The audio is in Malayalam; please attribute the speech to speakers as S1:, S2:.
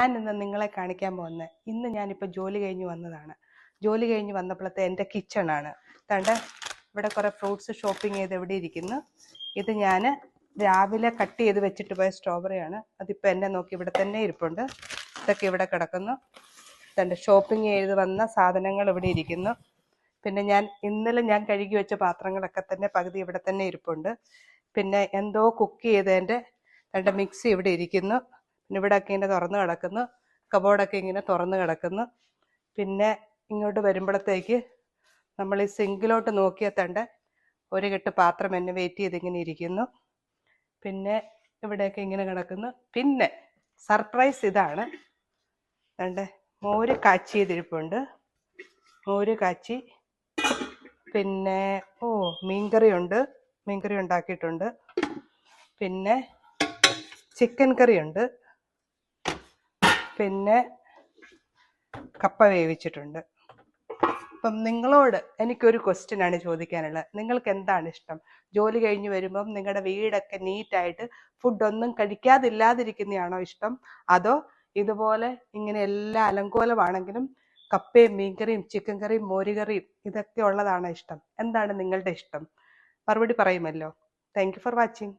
S1: ഞാൻ ഇന്ന് നിങ്ങളെ കാണിക്കാൻ പോകുന്നത് ഇന്ന് ഞാനിപ്പോൾ ജോലി കഴിഞ്ഞ് വന്നതാണ്. ജോലി കഴിഞ്ഞ് വന്നപ്പോഴത്തെ എന്റെ കിച്ചണാണ് കണ്ട് ഇവിടെ കുറേ ഫ്രൂട്ട്സ് ഷോപ്പിംഗ് ചെയ്ത് എവിടെ ഇരിക്കുന്നു. ഇത് ഞാൻ രാവിലെ കട്ട് ചെയ്ത് വെച്ചിട്ട് പോയ സ്ട്രോബെറിയാണ് അതിപ്പോൾ എന്നെ നോക്കി ഇവിടെ തന്നെ ഇരിപ്പുണ്ട്. ഇതൊക്കെ ഇവിടെ കിടക്കുന്നു. തന്റെ ഷോപ്പിംഗ് ചെയ്ത് വന്ന സാധനങ്ങൾ ഇവിടെ ഇരിക്കുന്നു. പിന്നെ ഞാൻ ഇന്നലെ ഞാൻ കഴുകി വെച്ച പാത്രങ്ങളൊക്കെ തന്നെ പകുതി ഇവിടെ തന്നെ ഇരിപ്പുണ്ട്. പിന്നെ എന്തോ കുക്ക് ചെയ്തതിന്റെ രണ്ട് മിക്സി ഇവിടെ ഇരിക്കുന്നു. പിന്നെ ഇവിടെയൊക്കെ ഇങ്ങനെ തുറന്ന് കിടക്കുന്നു. കബോർഡൊക്കെ ഇങ്ങനെ തുറന്ന് കിടക്കുന്നു. പിന്നെ ഇങ്ങോട്ട് വരുമ്പോഴത്തേക്ക് നമ്മൾ ഈ സിങ്കിലോട്ട് നോക്കിയാൽ ഒരു കെട്ട് പാത്രം എന്നെ വെയിറ്റ് ചെയ്ത് ഇങ്ങനെ ഇരിക്കുന്നു. പിന്നെ ഇവിടെയൊക്കെ ഇങ്ങനെ കിടക്കുന്നു. പിന്നെ സർപ്രൈസ് ഇതാണ്. തണ്ട് മോര് കാച്ചിയതിരിപ്പുണ്ട് മോര് കാച്ചി. പിന്നെ ഓ മീൻകറി ഉണ്ട് മീൻകറി ഉണ്ടാക്കിയിട്ടുണ്ട്. പിന്നെ ചിക്കൻ കറിയുണ്ട് പിന്നെ കപ്പ വേവിച്ചിട്ടുണ്ട്. അപ്പം നിങ്ങളോട് എനിക്കൊരു ക്വസ്റ്റ്യൻ ആണ് ചോദിക്കാനുള്ളത്. നിങ്ങൾക്ക് എന്താണ് ഇഷ്ടം? ജോലി കഴിഞ്ഞ് വരുമ്പം നിങ്ങളുടെ വീടൊക്കെ നീറ്റായിട്ട് ഫുഡൊന്നും കഴിക്കാതില്ലാതിരിക്കുന്നതാണോ ഇഷ്ടം? അതോ ഇതുപോലെ ഇങ്ങനെ എല്ലാ അലങ്കോലമാണെങ്കിലും കപ്പയും മീൻകറിയും ചിക്കൻ കറിയും മോരുകറിയും ഇതൊക്കെ ഉള്ളതാണോ ഇഷ്ടം? എന്താണ് നിങ്ങളുടെ ഇഷ്ടം? മറുപടി പറയുമല്ലോ. Thank you for watching